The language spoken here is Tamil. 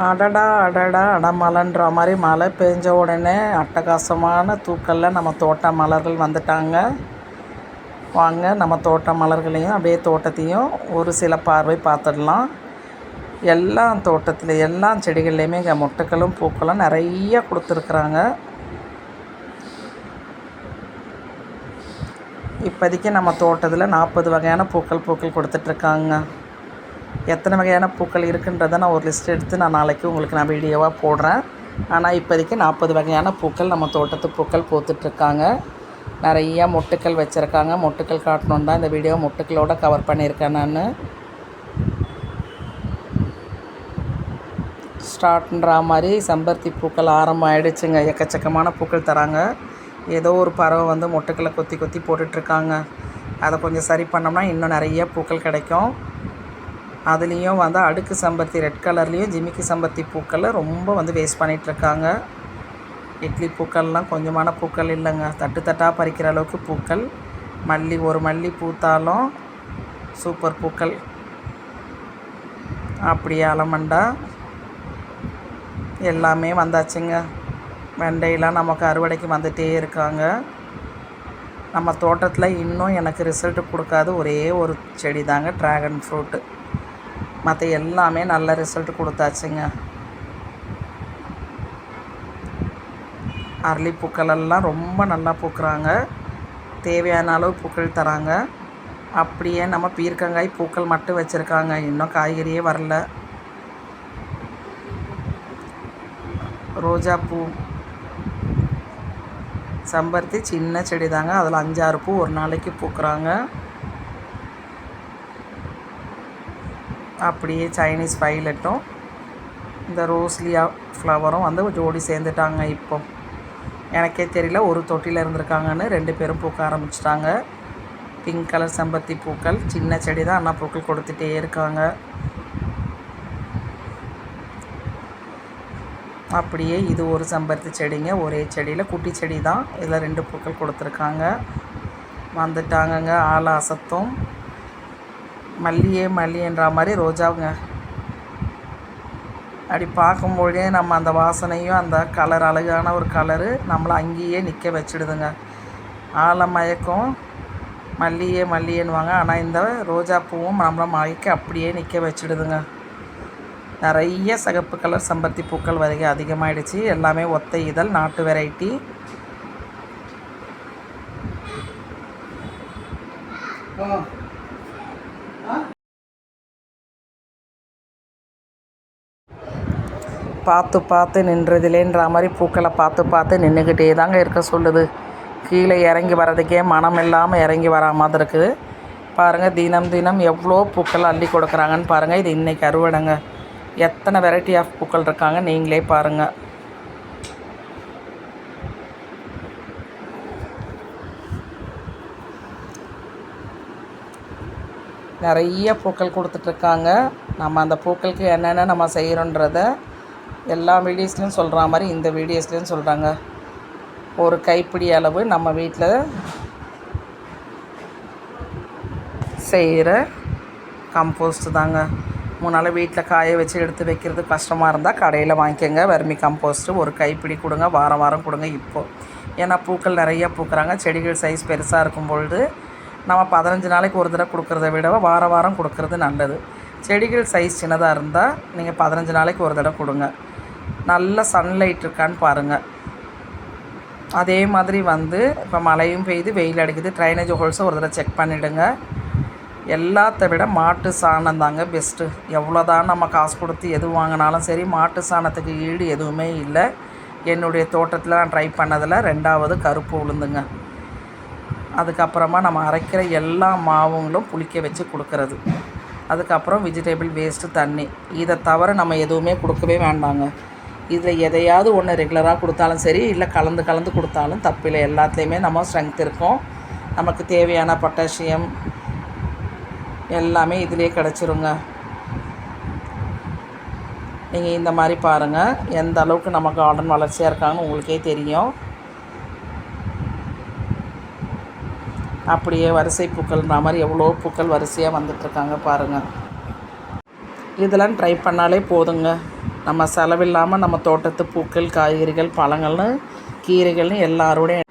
அடடா அடடா அடமலைன்ற மாதிரி மழை பெஞ்ச உடனே அட்டகாசமான தூக்கல்ல நம்ம தோட்ட மலர்கள் வந்துட்டாங்க. வாங்க நம்ம தோட்ட மலர்களையும் அப்படியே தோட்டத்தையும் ஒரு சில பார்வை பார்த்துடலாம். எல்லா தோட்டத்தில் எல்லா செடிகள்லையுமே இங்கே மொட்டுக்களும் பூக்களும் நிறைய கொடுத்துருக்குறாங்க. இப்போதைக்கு நம்ம தோட்டத்தில் நாற்பது வகையான பூக்கள் பூக்கள் கொடுத்துட்ருக்காங்க. எத்தனை வகையான பூக்கள் இருக்குன்றதை நான் ஒரு லிஸ்ட் எடுத்து நான் நாளைக்கு உங்களுக்கு நான் வீடியோவாக போடுறேன். ஆனால் இப்போதைக்கு நாற்பது வகையான பூக்கள் நம்ம தோட்டத்து பூக்கள் பூத்துட்ருக்காங்க. நிறையா மொட்டுக்கள் வச்சுருக்காங்க. மொட்டுக்கள் காட்டணும் தான் இந்த வீடியோ மொட்டுக்களோட கவர் பண்ணியிருக்கேன் நான். ஸ்டார்ட்ன்ற மாதிரி செம்பருத்தி பூக்கள் ஆரம்பம் ஆயிடுச்சுங்க எக்கச்சக்கமான பூக்கள் தராங்க. ஏதோ ஒரு பறவை வந்து மொட்டுக்களை கொத்தி கொத்தி போட்டுட்ருக்காங்க. அதை கொஞ்சம் சரி பண்ணோம்னா இன்னும் நிறைய பூக்கள் கிடைக்கும். அதுலேயும் வந்து அடுக்கு சம்பத்தி ரெட் கலர்லேயும் ஜிமிக்கி சம்பத்தி பூக்களை ரொம்ப வந்து வேஸ்ட் பண்ணிகிட்ருக்காங்க இட்லி பூக்கள்லாம் கொஞ்சமான பூக்கள் இல்லைங்க. தட்டு தட்டாக பறிக்கிற அளவுக்கு பூக்கள். மல்லி ஒரு மல்லி பூத்தாலும் சூப்பர் பூக்கள். அப்படியே அலமண்டா எல்லாமே வந்தாச்சுங்க. வெண்டையெல்லாம் நமக்கு அறுவடைக்கு வந்துகிட்டே இருக்காங்க. நம்ம தோட்டத்தில் இன்னும் எனக்கு ரிசல்ட்டு கொடுக்காத ஒரே ஒரு செடி தாங்க ட்ராகன் ஃப்ரூட்டு மற்ற எல்லாமே நல்ல ரிசல்ட் கொடுத்தாச்சுங்க. அரளி பூக்களெல்லாம் ரொம்ப நல்லா பூக்குறாங்க. தேவையான அளவு பூக்கள் தராங்க. அப்படியே நம்ம பீர்க்கங்காய் பூக்கள் மட்டும் வச்சுருக்காங்க. இன்னும் காய்கறியே வரல. ரோஜா பூ செம்பருத்தி சின்ன செடி தாங்க. அதில் அஞ்சாறு பூ ஒரு நாளைக்கு பூக்குறாங்க. அப்படியே சைனீஸ் பைலட்டும் இந்த ரோஸ்லியா ஃப்ளவரும் வந்து ஜோடி சேர்ந்துட்டாங்க இப்போ. எனக்கே தெரியல ஒரு தொட்டியில் இருந்திருக்காங்கன்னு ரெண்டு பேரும் பூக்க ஆரம்பிச்சிட்டாங்க. பிங்க் கலர் செம்பருத்தி பூக்கள் சின்ன செடி தான் அண்ணா பூக்கள் கொடுத்துட்டே இருக்காங்க. அப்படியே இது ஒரு செம்பருத்தி செடிங்க ஒரே செடியில் குட்டி செடி தான் இதில் ரெண்டு பூக்கள் கொடுத்துருக்காங்க. வந்துட்டாங்கங்க ஆள் அசத்தும் மல்லியே மல்லின்ற மாதிரி ரோஜாவுங்க. அப்படி பார்க்கும்பொழுதே நம்ம அந்த வாசனையும் அந்த கலர் அழகான ஒரு கலரு நம்மளை அங்கேயே நிற்க வச்சிடுதுங்க. ஆழமயக்கம் மயக்கம் மல்லியே மல்லியேன்னுவாங்க. ஆனால் இந்த ரோஜா பூவும் நம்மளை மயக்க அப்படியே நிற்க வச்சிடுதுங்க. நிறைய சிகப்பு கலர் செம்பருத்தி பூக்கள் வருகை அதிகமாகிடுச்சு எல்லாமே ஒத்த இதழ் நாட்டு வெரைட்டி. பார்த்து பார்த்து நின்றதிலேன்ற மாதிரி பூக்களை பார்த்து பார்த்து நின்றுக்கிட்டே தாங்க இருக்க சொல்லுது. கீழே இறங்கி வர்றதுக்கே மனம் இல்லாமல் இறங்கி வரா மாதிரி இருக்குது. பாருங்கள் தினம் தினம் எவ்வளோ பூக்கள் அள்ளி கொடுக்குறாங்கன்னு பாருங்கள் இது இன்றைக்கி அறுவடைங்க. எத்தனை வெரைட்டி ஆஃப் பூக்கள் இருக்காங்க நீங்களே பாருங்கள் நிறைய பூக்கள் கொடுத்துட்ருக்காங்க நம்ம அந்த பூக்களுக்கு என்னென்ன நம்ம செய்கிறோன்றதை எல்லா வீடியோஸ்லையும் சொல்கிற மாதிரி இந்த வீடியோஸ்லேயும் சொல்கிறாங்க ஒரு கைப்பிடி அளவு நம்ம வீட்டில் செய்கிற கம்போஸ்ட்டு தாங்க. முன்னால் வீட்டில் காய வச்சு எடுத்து வைக்கிறது கஷ்டமாக இருந்தால் கடையில் வாங்கிக்கோங்க. வறுமி கம்போஸ்ட்டு ஒரு கைப்பிடி கொடுங்க. வாரம் வாரம் கொடுங்க இப்போது ஏன்னா பூக்கள் நிறையா பூக்குறாங்க. செடிகள் சைஸ் பெருசாக இருக்கும் பொழுது நம்ம பதினஞ்சு நாளைக்கு ஒரு தடவை கொடுக்குறத விட வாரம் வாரம் கொடுக்கறது நல்லது. செடிகள் சைஸ் சின்னதாக இருந்தால் நீங்கள் பதினஞ்சு நாளைக்கு ஒரு தடவை கொடுங்க. நல்ல சன்லைட் இருக்கான்னு பாருங்கள் அதே மாதிரி வந்து இப்போ மழையும் பெய்யுது வெயில் அடிக்குது ட்ரைனேஜ் ஹோல்ஸும் ஒரு தடவை செக் பண்ணிவிடுங்க எல்லாத்த விட மாட்டு சாணம் தாங்க பெஸ்ட்டு எவ்வளோதான் நம்ம காசு கொடுத்து எது வாங்கினாலும் சரி மாட்டு சாணத்துக்கு ஈடு எதுவுமே இல்லை. என்னுடைய தோட்டத்தில் நான் ட்ரை பண்ணதில் ரெண்டாவது கருப்பு உளுந்துங்க. அதுக்கப்புறமா நம்ம அரைக்கிற எல்லா மாவுங்களும் புளிக்க வச்சு கொடுக்கறது. அதுக்கப்புறம் வெஜிடபிள் வேஸ்ட்டு தண்ணி. இதை தவிர நம்ம எதுவுமே கொடுக்கவே வேண்டாங்க. இதில் எதையாவது ஒன்று ரெகுலராக கொடுத்தாலும் சரி இல்லை கலந்து கலந்து கொடுத்தாலும் தப்பில்லை. எல்லாத்துலேயுமே நம்ம ஸ்ட்ரென்த் இருக்கும். நமக்கு தேவையான பொட்டாசியம் எல்லாமே இதிலே கிடச்சிருங்க. நீங்கள் இந்த மாதிரி பாருங்கள் எந்த அளவுக்கு நம்ம கார்டன் வளர்ச்சியாக இருக்காங்கன்னு உங்களுக்கே தெரியும். அப்படியே வரிசை பூக்கள்ன்ற மாதிரி எவ்வளோ பூக்கள் வரிசையாக வந்துட்டுருக்காங்க பாருங்கள் இதெல்லாம் ட்ரை பண்ணாலே போதுங்க. நம்ம செலவில்லாமல் நம்ம தோட்டத்து பூக்கள் காய்கறிகள் பழங்கள்னு கீரைகள்னு எல்லாரோடையும்